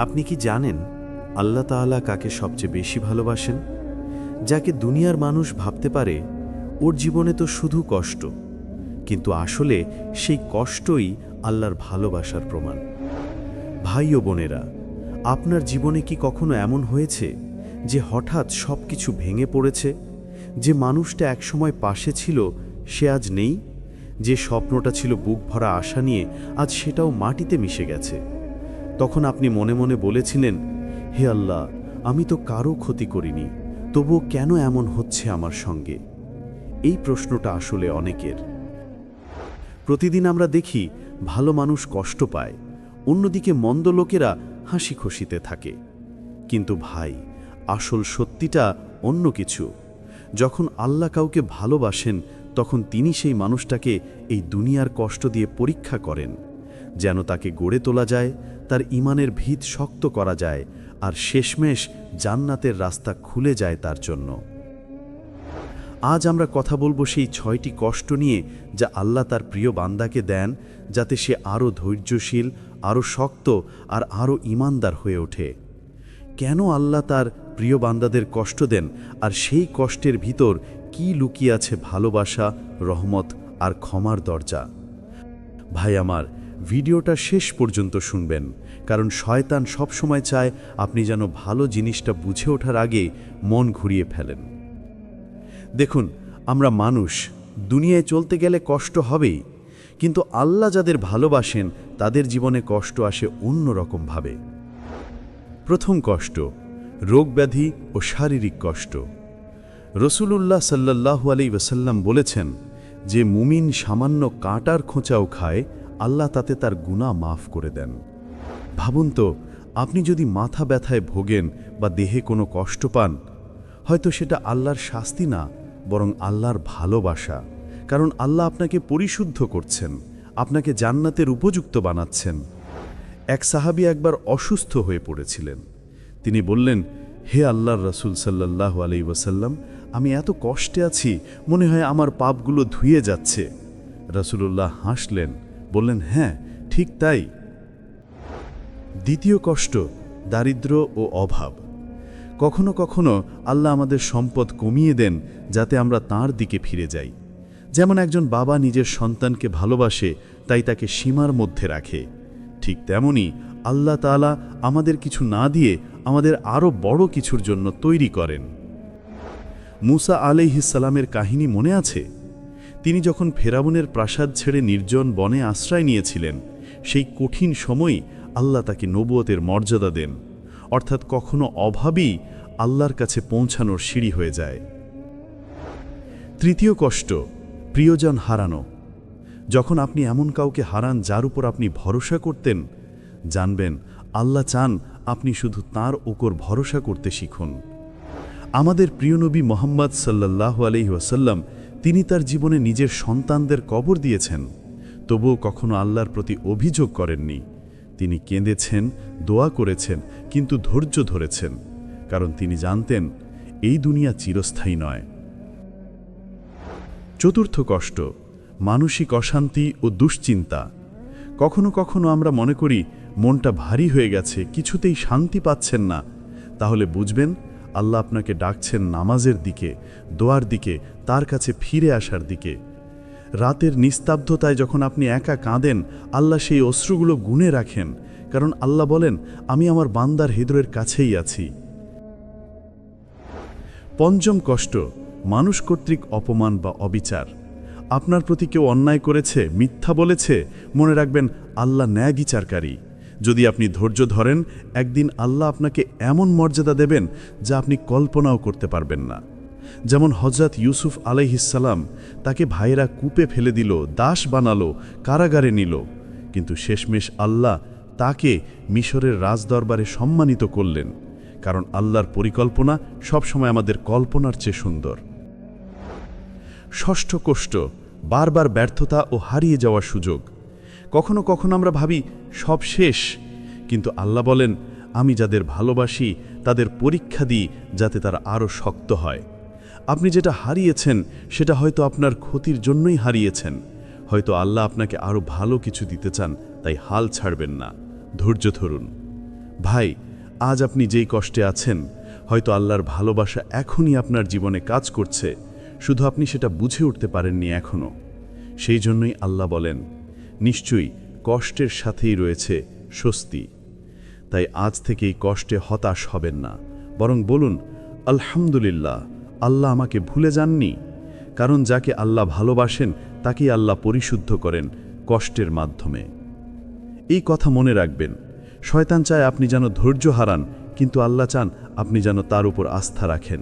আপনি কি জানেন আল্লাহ তাআলা কাকে সবচেয়ে বেশি ভালোবাসেন? যাকে দুনিয়ার মানুষ ভাবতে পারে, ওর জীবনে তো শুধু কষ্ট। কিন্তু আসলে সেই কষ্টই আল্লাহর ভালোবাসার প্রমাণ। ভাই ও বোনেরা, আপনার জীবনে কি কখনো এমন হয়েছে যে হঠাৎ সব কিছু ভেঙে পড়েছে, যে মানুষটা একসময় পাশে ছিল, সে আজ নেই, যে স্বপ্নটা ছিল বুক ভরা আশা নিয়ে আজ সেটাও মাটিতে মিশে গেছে? তখন আপনি মনে মনে বলেছিলেন, হে আল্লাহ, আমি তো কারও ক্ষতি করিনি, তবুও কেন এমন হচ্ছে আমার সঙ্গে? এই প্রশ্নটা আসলে অনেকের। প্রতিদিন আমরা দেখি, ভালো মানুষ কষ্ট পায়, অন্যদিকে মন্দ লোকেরা হাসি খুশিতে থাকে। কিন্তু ভাই, আসল সত্যিটা অন্য কিছু। যখন আল্লাহ কাউকে ভালোবাসেন, তখন তিনি সেই মানুষটাকে এই দুনিয়ার কষ্ট দিয়ে পরীক্ষা করেন। যেন তাকে গড়ে তোলা যায়, তার ইমানের ভিত শক্ত করা যায়, আর শেষমেশ জান্নাতের রাস্তা খুলে যায় তার জন্য। আজ আমরা কথা বলব সেই ছয়টি কষ্ট নিয়ে যা আল্লাহ তার প্রিয় বান্দাকে দেন, যাতে সে আরও ধৈর্যশীল, আরও শক্ত, আর আরও ইমানদার হয়ে ওঠে। কেন আল্লাহ তার প্রিয় বান্দাদের কষ্ট দেন, আর সেই কষ্টের ভিতর কি লুকিয়ে আছে ভালোবাসা, রহমত, আর ক্ষমার দরজা? ভাই আমার ভিডিওটা শেষ পর্যন্ত শুনবেন, কারণ শয়তান সবসময় চায় আপনি যেন ভালো জিনিসটা বুঝে ওঠার আগে মন ঘুরিয়ে ফেলেন। দেখুন, আমরা মানুষ, দুনিয়ায় চলতে গেলে কষ্ট হবেই, কিন্তু আল্লাহ যাদের ভালোবাসেন, তাদের জীবনে কষ্ট আসে অন্য রকমভাবে প্রথম কষ্ট রোগব্যাধি ও শারীরিক কষ্ট। রসুলুল্লাহ সাল্লাল্লাহু আলী ওসাল্লাম বলেছেন, যে মুমিন সামান্য কাঁটার খোঁচাও খায় আল্লাহ তাতে তার গুণা মাফ করে দেন। ভাবুন তো, আপনি যদি মাথা ব্যথায় ভোগেন বা দেহে কোনো কষ্ট পান, হয়তো সেটা আল্লাহর শাস্তি না, বরং আল্লাহর ভালোবাসা। কারণ আল্লাহ আপনাকে পরিশুদ্ধ করছেন, আপনাকে জান্নাতের উপযুক্ত বানাচ্ছেন। এক সাহাবী একবার অসুস্থ হয়ে পড়েছিলেন। তিনি বললেন, হে আল্লাহর রসুল সাল্লাহ আলি ওয়াসাল্লাম, আমি এত কষ্টে আছি, মনে হয় আমার পাপগুলো ধুয়ে যাচ্ছে। রসুলুল্লাহ হাসলেন বললেন হ্যাঁ ঠিক তাই। দ্বিতীয় কষ্ট, দারিদ্র্য ও অভাব। কখনো কখনো আল্লাহ আমাদের সম্পদ কমিয়ে দেন যাতে আমরা তার দিকে ফিরে যাই। যেমন একজন বাবা নিজের সন্তানকে ভালোবাসে, তাই তাকে সীমার মধ্যে রাখে। ঠিক তেমনি আল্লাহ তাআলা আমাদের কিছু না দিয়ে আমাদের আরও বড় কিছুর জন্য তৈরি করেন। মুসা আলাইহিসালামের কাহিনী মনে আছে? তিনি যখন ফেরাউনের প্রাসাদ ছেড়ে নির্জন বনে আশ্রয় নিয়েছিলেন, সেই কঠিন সময়ই আল্লাহ তাকে নবুয়তের মর্যাদা দেন। অর্থাৎ কখনো অভাবই আল্লাহর কাছে পৌঁছানোর সিঁড়ি হয়ে যায়। তৃতীয় কষ্ট, প্রিয়জন হারানো। যখন আপনি এমন কাউকে হারান যার উপর আপনি ভরসা করতেন, জানবেন আল্লাহ চান আপনি শুধু তার ওপর ভরসা করতে শিখুন। আমাদের প্রিয় নবী মোহাম্মদ সাল্লাহ আলহিহাসাল্লাম তিনি তার জীবনে নিজের সন্তানদের কবর দিয়েছেন, তবুও কখনো আল্লাহর প্রতি অভিযোগ করেননি। তিনি কেঁদেছেন, দোয়া করেছেন, কিন্তু ধৈর্য ধরেছেন, কারণ তিনি জানতেন, এই দুনিয়া চিরস্থায়ী নয়। চতুর্থ কষ্ট, মানসিক অশান্তি ও দুশ্চিন্তা। কখনো কখনো আমরা মনে করি, মনটা ভারী হয়ে গেছে, কিছুতেই শান্তি পাচ্ছেন না। তাহলে বুঝবেন আল্লাহ আপনাকে ডাকছেন নামাজের দিকে, দোয়ার দিকে, তার কাছে ফিরে আসার দিকে। রাতের নিস্তব্ধতায় যখন আপনি একা কাঁদেন, আল্লাহ সেই অশ্রুগুলো গুনে রাখেন, কারণ আল্লাহ বলেন, আমি আমার বান্দার হৃদয়ের কাছেই আছি। পঞ্চম কষ্ট, মানুষ কর্তৃক অপমান বা অবিচার। আপনার প্রতি কেউ অন্যায় করেছে, মিথ্যা বলেছে, মনে রাখবেন, আল্লাহ ন্যায় বিচারকারী যদি আপনি ধৈর্য ধরেন, একদিন আল্লাহ আপনাকে এমন মর্যাদা দেবেন যা আপনি কল্পনাও করতে পারবেন না। যেমন হজরত ইউসুফ আলাইহিসাল্লাম তাকে ভাইয়েরা কূপে ফেলে দিল, দাস বানালো, কারাগারে নিল। কিন্তু শেষমেশ আল্লাহ তাকে মিশরের রাজদরবারে সম্মানিত করলেন, কারণ আল্লাহর পরিকল্পনা সবসময় আমাদের কল্পনার চেয়ে সুন্দর। ষষ্ঠ কষ্ট বারবার ব্যর্থতা ও হারিয়ে যাওয়ার সুযোগ। কখনো কখনো আমরা ভাবি, সব শেষ। কিন্তু আল্লাহ বলেন, আমি যাদের ভালোবাসি, তাদের পরীক্ষা দিই যাতে তারা আরও শক্ত হয়। আপনি যেটা হারিয়েছেন, সেটা হয়তো আপনার ক্ষতির জন্যই হারিয়েছেন। হয়তো আল্লাহ আপনাকে আরও ভালো কিছু দিতে চান, তাই হাল ছাড়বেন না। ধৈর্য ধরুন। ভাই, আজ আপনি যেই কষ্টে আছেন, হয়তো আল্লাহর ভালোবাসা এখনই আপনার জীবনে কাজ করছে। শুধু আপনি সেটা বুঝে উঠতে পারেননি এখনও সেই জন্যই আল্লাহ বলেন নিশ্চয়ই কষ্টের সাথেই রয়েছে স্বস্তি। তাই আজ থেকেই কষ্টে হতাশ হবেন না। বরং বলুন, আলহামদুলিল্লাহ, আল্লাহ আমাকে ভুলে যাননি? কারণ যাকে আল্লাহ ভালোবাসেন, তাকেই আল্লাহ পরিশুদ্ধ করেন কষ্টের মাধ্যমে। এই কথা মনে রাখবেন, শয়তান চায় আপনি যেন ধৈর্য হারান, কিন্তু আল্লাহ চান আপনি যেন তার উপর আস্থা রাখেন।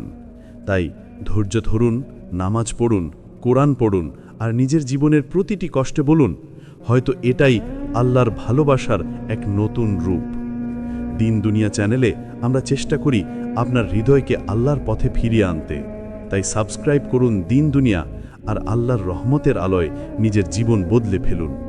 তাই ধৈর্য ধরুন, নামাজ পড়ুন, কোরআন পড়ুন, আর নিজের জীবনের প্রতিটি কষ্টে বলুন হয়তো এটাই আল্লাহর ভালোবাসার এক নতুন রূপ। দিন দুনিয়া চ্যানেলে আমরা চেষ্টা করি আপনার হৃদয়কে আল্লাহর পথে ফিরিয়ে আনতে। তাই সাবস্ক্রাইব করুন দিন দুনিয়া আর আল্লাহর রহমতের আলোয় নিজের জীবন বদলে ফেলুন।